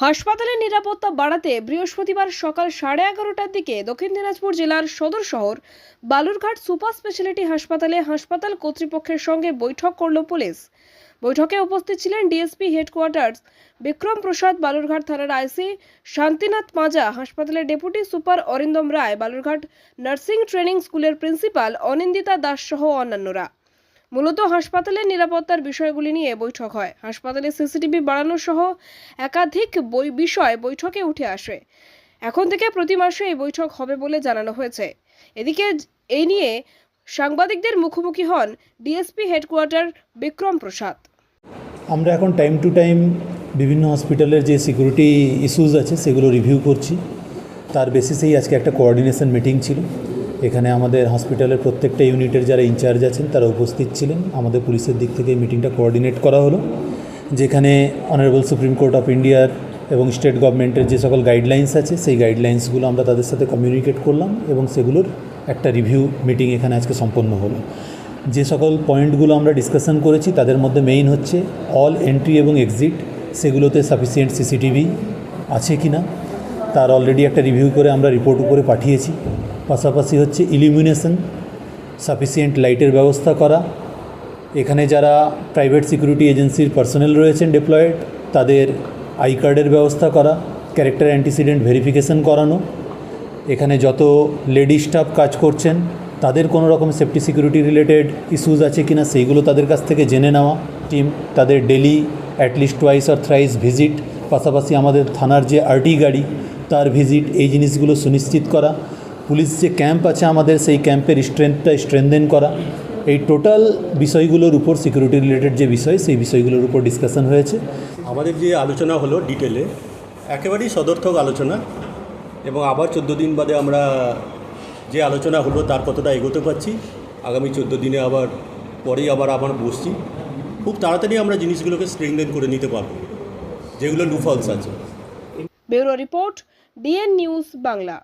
হাসপাতালের নিরাপত্তা বাড়াতে বৃহস্পতিবার সকাল সাড়ে এগারোটার দিকে দক্ষিণ দিনাজপুর জেলার সদর শহর বালুরঘাট সুপার স্পেশালিটি হাসপাতালে হাসপাতাল কর্তৃপক্ষের সঙ্গে বৈঠক করল পুলিশ। বৈঠকে উপস্থিত ছিলেন ডিএসপি হেডকোয়ার্টার্স বিক্রম প্রসাদ বালুরঘাট থানার আইসি শান্তিনাথ মাজা, হাসপাতালের deputy super Arindam Roy, Balurghat nursing training স্কুলের প্রিন্সিপাল অনিন্দিতা দাস সহ অন্যান্যরা। মূলত হাসপাতালের নিরাপত্তার বিষয়গুলি নিয়ে বৈঠক হয়। হাসপাতালে সিসিটিভি বাড়ানো সহ একাধিক বই বিষয় বৈঠকে উঠে আসে। এখন থেকে প্রতি মাসে এই বৈঠক হবে বলে জানানো হয়েছে। এদিকে এই নিয়ে সাংবাদিকদের মুখোমুখি হন ডিএসপি হেডকোয়ার্টার বিক্রম প্রসাদ। আমরা এখন টাইম টু টাইম বিভিন্ন হসপিটালের যে সিকিউরিটি ইস্যুস আছে, সেগুলো রিভিউ করছি। তার বেসিসেই আজকে একটা কোঅর্ডিনেশন মিটিং ছিল। এখানে আমাদের হসপিটালের প্রত্যেকটা ইউনিটের যারা ইনচার্জ আছেন, তারা উপস্থিত ছিলেন। আমাদের পুলিশের দিক থেকে মিটিংটা কোঅর্ডিনেট করা হলো, যেখানে অনারেবল সুপ্রিম কোর্ট অফ ইন্ডিয়ার এবং স্টেট গভর্নমেন্টের যে সকল গাইডলাইন্স আছে, সেই গাইডলাইন্সগুলো আমরা তাদের সাথে কমিউনিকেট করলাম এবং সেগুলোর একটা রিভিউ মিটিং এখানে আজকে সম্পন্ন হলো। যে সকল পয়েন্টগুলো আমরা ডিসকাশন করেছি, তাদের মধ্যে মেইন হচ্ছে অল এন্ট্রি এবং এক্সিট সেগুলোতে সাফিসিয়েন্ট সিসিটিভি আছে কি না তার অলরেডি একটা রিভিউ করে আমরা রিপোর্ট উপরে পাঠিয়েছি। পাশাপাশি হচ্ছে ইলিমিনেশন সাফিসিয়েন্ট লাইটের ব্যবস্থা করা। এখানে যারা প্রাইভেট সিকিউরিটি এজেন্সির পার্সোনেল রয়েছেন ডিপ্লয়েড তাদের আই কার্ডের ব্যবস্থা করা ক্যারেক্টার অ্যান্টিসিডেন্ট ভেরিফিকেশন করানো। এখানে যত লেডি স্টাফ কাজ করছেন, তাদের কোনো রকম সেফটি সিকিউরিটি রিলেটেড ইস্যুস আছে কিনা সেইগুলো তাদের কাছ থেকে জেনে নেওয়া। টিম তাদের ডেলি অ্যাটলিস্ট টুয়াইস আর থ্রাইস ভিজিট পাশাপাশি আমাদের থানার যে আরটি গাড়ি, তার ভিজিট এই জিনিসগুলো সুনিশ্চিত করা। পুলিশ যে ক্যাম্প আছে আমাদের সেই ক্যাম্পের স্ট্রেংথটা স্ট্রেনদেন করা। এই টোটাল বিষয়গুলোর উপর সিকিউরিটি রিলেটেড যে বিষয় সেই বিষয়গুলোর উপর ডিসকাশন হয়েছে। আমাদের যে আলোচনা হলো ডিটেলে একেবারেই সদর্থক আলোচনা এবং আবার চোদ্দ দিন বাদে আমরা যে আলোচনা হলো তার কতটা এগোতে পারছি আগামী চোদ্দ দিনে আবার পরেই আবার আবার বসছি। খুব তাড়াতাড়ি আমরা জিনিসগুলোকে স্ট্রেংদেন করে নিতে পারব যেগুলো লুফলস আছে। Bureau report DN news Bangla.